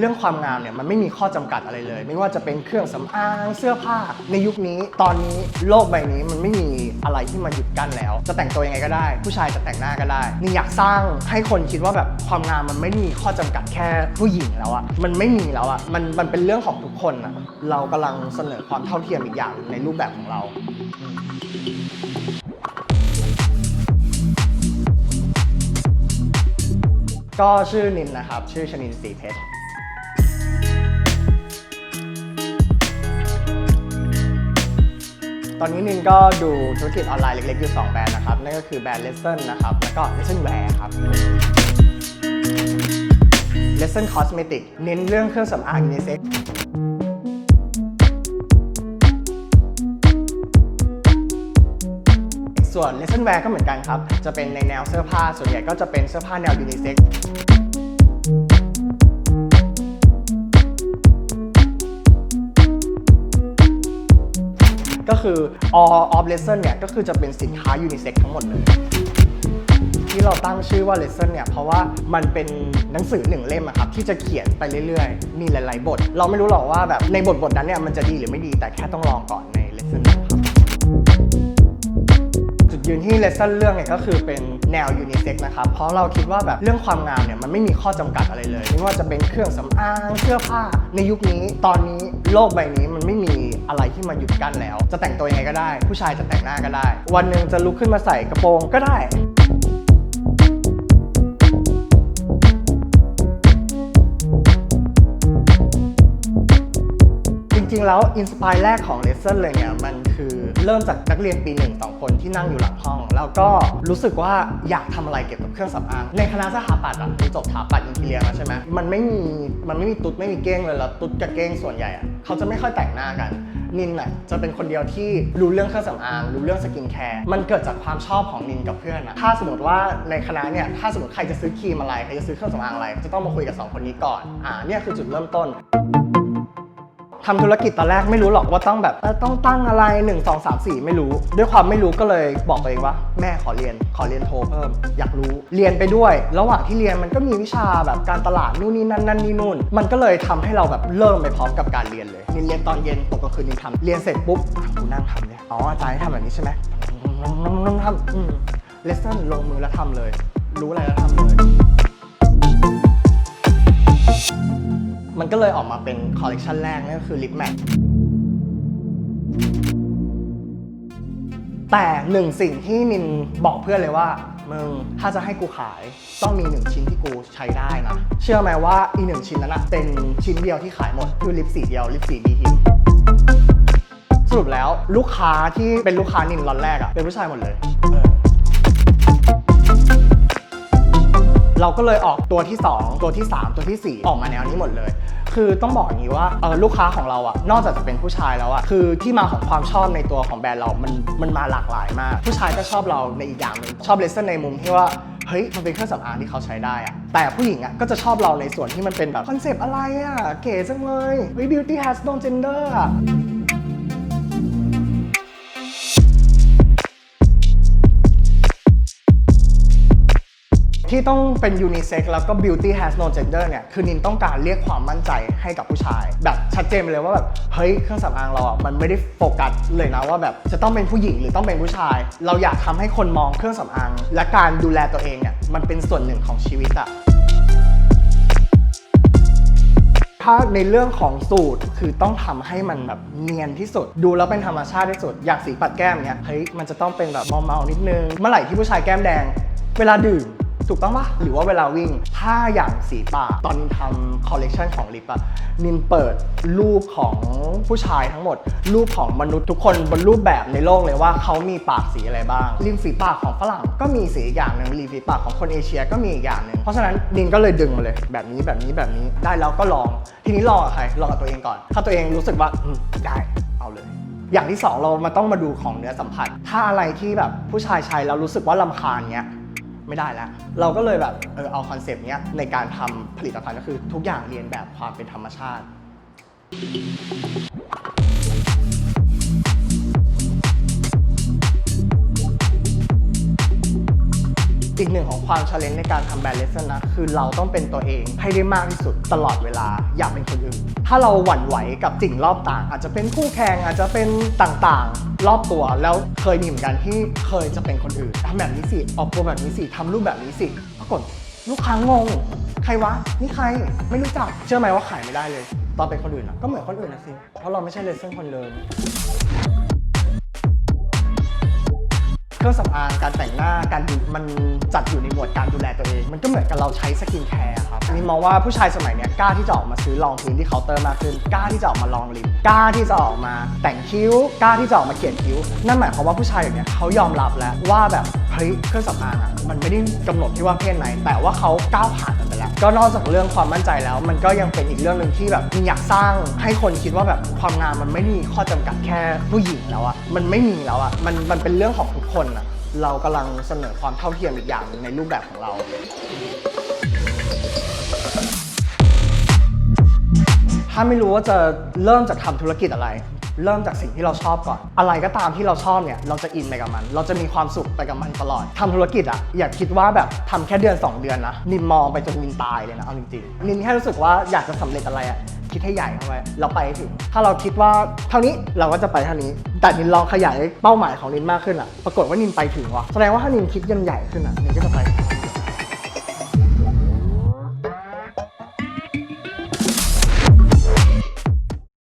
เรื่องความงามเนี่ยมันไม่มีข้อจำกัดอะไรเลย ไม่ว่าจะเป็นเครื่องสำอางเสื้อผ้า ในยุคนี้ ตอนนี้โลกใบนี้มันไม่มีอะไรที่มาหยุดกั้นแล้ว จะแต่งตัวยังไงก็ได้ ผู้ชายจะแต่งหน้าก็ได้นี่อยากสร้างให้คนคิดว่าแบบความงามมันไม่มีข้อจำกัดแค่ผู้หญิงแล้วอะมันไม่มีแล้วอะมันมันเป็นเรื่องของทุกคนอะเรากำลังเสนอความเท่าเทียมอีกอย่างในรูปแบบของเราก็ชื่อนินนะครับ ชื่อชนินสีเพชร ตอนนี้นินก็ดูธุรกิจออนไลน์เล็กๆอยู่2แบรนด์นะครับ นั่นก็คือแบรนด์ Lesson นะครับ แล้วก็ Lesson Wear ครับ Lesson Cosmetic เน้นเรื่องเครื่องสำอางยูนิเซ็กส่วน Lesson Wear ก็เหมือนกันครับ จะเป็นในแนวเสื้อผ้า ส่วนใหญ่ก็จะเป็นเสื้อผ้าแนวยูนิเซ็ก ก็คือ all of lesson เนี่ยก็คือจะเป็นสินค้ายูนิเซ็กทั้งหมดเลย ที่เราตั้งชื่อว่า lesson เนี่ยเพราะว่ามันเป็นหนังสือหนึ่งเล่มอะครับที่จะเขียนไปเรื่อยๆ มีหลายๆ บท เราไม่รู้หรอกว่าแบบในบทบทนั้นเนี่ยมันจะดีหรือไม่ดีแต่แค่ต้องลองก่อนใน lesson นะครับจุดยืนที่ lesson เรื่องเนี่ยก็คือเป็นแนวยูนิเซ็กนะครับ เพราะเราคิดว่าแบบเรื่องความงามเนี่ยมันไม่มีข้อจำกัดอะไรเลย ไม่ว่าจะเป็นเครื่องสำอางเสื้อผ้าในยุคนี้ ตอนนี้โลกใบนี้มันไม่มี อะไรที่มาหยุดกั้นแล้ว จะแต่งตัวยังไงก็ได้ ผู้ชายจะแต่งหน้าก็ได้ วันหนึ่งจะลุกขึ้นมาใส่กระโปรงก็ได้จริงๆแล้วอินสปายแรกของเลเซนเลยเนี่ยมันคือเริ่มจากนักเรียนปีหนึ่งสองคนที่นั่งอยู่หลังห้อง แล้วก็รู้สึกว่าอยากทำอะไรเกี่ยวกับเครื่องสำอางในคณะสถาปัตย์อะคือจบสถาปัตย์อินทีเรียมาใช่ไหมมันไม่มีมันไม่มีตุ๊ดไม่มีเก้งเลยแล้วตุ๊ดกับเก้งส่วนใหญ่อะเขาจะไม่ค่อยแต่งหน้ากัน นินน่ะจะเป็นคนเดียวที่รู้เรื่องเครื่องสำอางรู้เรื่องสกินแคร์มันเกิดจากความชอบของนินกับเพื่อนอะถ้าสมมติว่าในคณะเนี่ยถ้าสมมติใครจะซื้อครีมอะไรใครจะซื้อเครื่องสำอางอะไร จะต้องมาคุยกับสองคนนี้ก่อนอ่าเนี่ยคือจุดเริ่มต้น ทำธุรกิจตอนแรกไม่รู้หรอกว่าต้องแบบต้องตั้งอะไร 1 2 3 4 ไม่รู้ ด้วยความไม่รู้ก็เลยบอกตัวเองว่า แม่ขอเรียนขอเรียนโทเพิ่ม อยากรู้เรียนไปด้วย ระหว่างที่เรียนมันก็มีวิชาแบบการตลาดนู่นนี่นั่นนั่นนี่นู่น มันก็เลยทำให้เราแบบเริ่มไปพร้อมกับการเรียนเลยนินเรียนตอนเย็นตกกลางคืนนินทำเรียนเสร็จปุ๊บกูนั่งทำเลยอ๋ออาจารย์ให้ทำแบบนี้ใช่ไหมนั่งทำอืมเลสเซนลงมือแล้วทำเลย รู้อะไรแล้วทำเลย มันก็เลยออกมาเป็นคอลเลกชันแรกนั่นก็คือลิปแมทแต่หนึ่งสิ่งที่นินบอกเพื่อนเลยว่า มึงถ้าจะให้กูขายต้องมีหนึ่งชิ้นที่กูใช้ได้นะ เชื่อไหมว่าอีหนึ่งชิ้นนั้นนะเป็นชิ้นเดียวที่ขายหมด คือลิปสีเดียวลิปสีบีฮิตสรุปแล้วลูกค้าที่เป็นลูกค้านินรอนแรกอะเป็นผู้ชายหมดเลย เราก็เลยออกตัวที่ 2 ตัวที่ 3 ตัวทีสี่ 4 ออกมาแนวนี้หมดเลย คือต้องบอกอย่างนี้ว่าเออลูกค้าของเราอะนอกจากจะเป็นผู้ชายแล้วอะคือที่มาของความชอบในตัวของแบรนด์เรา มันมันมาหลากหลายมาก ผู้ชายก็ชอบเราในอีกอย่างหนึ่งชอบเลเซอร์ในมุมที่ว่าเฮ้ย มันเป็นเครื่องสำอางที่เขาใช้ได้อะแต่ผู้หญิงอะก็จะชอบเราในส่วนที่มันเป็นแบบคอนเซปต์อะไรอะเก๋จังเลยเฮ้ย beauty has no gender อะ ที่ต้องเป็นยูนิเซ็กแล้วก็ beauty has no gender เนี่ย คือนินต้องการเรียกความมั่นใจให้กับผู้ชาย แบบชัดเจนไปเลยว่าแบบเฮ้ยเครื่องสำอางเราอะมันไม่ได้โฟกัสเลยนะว่าแบบจะต้องเป็นผู้หญิงหรือต้องเป็นผู้ชาย เราอยากทำให้คนมองเครื่องสำอาง และการดูแลตัวเองเนี่ยมันเป็นส่วนหนึ่งของชีวิตอะถ้าในเรื่องของสูตรคือต้องทำให้มันแบบเนียนที่สุด ดูแล้วเป็นธรรมชาติที่สุด อย่างสีปัดแก้มเนี้ยเฮ้ยมันจะต้องเป็นแบบเมาๆนิดนึง เมื่อไหร่ที่ผู้ชายแก้มแดง เวลาดื่ม ถูกต้องปะหรือว่าเวลาวิ่ง ถ้าอย่างสีปากตอนนินทำคอลเลกชันของลิปอะนินเปิดรูปของผู้ชายทั้งหมด รูปของมนุษย์ทุกคนบนรูปแบบในโลกเลยว่าเขามีปากสีอะไรบ้างริมฝีปากของฝรั่งก็มีสีอีกอย่างหนึ่งริมฝีปากของคนเอเชียก็มีอีกอย่างหนึ่งเพราะฉะนั้นนินก็เลยดึงมาเลยแบบนี้แบบนี้แบบนี้ได้แล้วก็ลอง ทีนี้ลองกับใครลองกับตัวเองก่อน ถ้าตัวเองรู้สึกว่าได้เอาเลยอย่างที่สองเรามาต้องมาดูของเนื้อสัมผัส ถ้าอะไรที่แบบผู้ชายใช้แล้วรู้สึกว่าลำคาญเนี้ย ไม่ได้แล้ว เราก็เลยแบบเออเอาคอนเซปต์เนี้ยในการทำผลิตภัณฑ์ก็คือทุกอย่างเรียนแบบความเป็นธรรมชาติ สิ่งหนึ่งของความชาเลนจ์ในการทำแบรนด์เลสเซนนะ คือเราต้องเป็นตัวเองให้ได้มากที่สุดตลอดเวลาอย่าเป็นคนอื่น ถ้าเราหวั่นไหวกับสิ่งรอบต่าง อาจจะเป็นคู่แข่งอาจจะเป็นต่างๆ รอบตัวแล้วเคยมีเหมือนกันที่เคยจะเป็นคนอื่นทำแบบนี้สิออกตัวแบบนี้สิทำรูปแบบนี้สิปรากฏลูกค้างง ใครวะนี่ใครไม่รู้จักเชื่อไหมว่าขายไม่ได้เลย ตอนเป็นคนอื่นอะก็เหมือนคนอื่นนะสิเพราะเราไม่ใช่เลสเซนคนเดิม เครื่องสำอางการแต่งหน้าการดูมันจัดอยู่ในหมวดการดูแลตัวเอง มันก็เหมือนกับเราใช้สกินแคร์ ครับนี่มองว่าผู้ชายสมัยเนี้ยกล้าที่จะออกมาซื้อรองพื้นที่เคาน์เตอร์มากขึ้นกล้าที่จะออกมาลองลิปกล้าที่จะออกมาแต่งคิ้วกล้าที่จะออกมาเขียนคิ้ว นั่นหมายความว่าผู้ชายอย่างเนี้ยเขายอมรับแล้วว่าแบบเฮ้ยเครื่องสำอางอะมันไม่ได้กำหนดที่ว่าเพศไหน แต่ว่าเขาก้าวผ่านมันไปแล้ว ก็นอกจากเรื่องความมั่นใจแล้ว มันก็ยังเป็นอีกเรื่องหนึ่งที่แบบอยากสร้างให้คนคิดว่าแบบความงามมันไม่มีข้อจำกัดแค่ผู้หญิงแล้วอะมันไม่มีแล้วอะมันมันเป็นเรื่องของทุกคนอะเรากำลังเสนอความเท่าเทียมอีกอย่างหนึ่งในรูปแบบของเรา ถ้าไม่รู้ว่าจะเริ่มจากทำธุรกิจอะไร เริ่มจากสิ่งที่เราชอบก่อน อะไรก็ตามที่เราชอบเนี่ย เราจะอินไปกับมัน เราจะมีความสุขไปกับมันตลอดทำธุรกิจอะอย่าคิดว่าแบบทำแค่เดือน 2 เดือนนะนินมองไปจนนินตายเลยนะเอาจริงๆนินแค่รู้สึกว่าอยากจะสำเร็จอะไรอะคิดให้ใหญ่เข้าไว้เราไปถึง ถ้าเราคิดว่าเท่านี้เราก็จะไปเท่านี้ แต่นินลองขยายเป้าหมายของนินมากขึ้นอะปรากฏว่านินไปถึงว่ะแสดงว่าถ้านินคิดยันใหญ่ขึ้นอะนินก็จะไป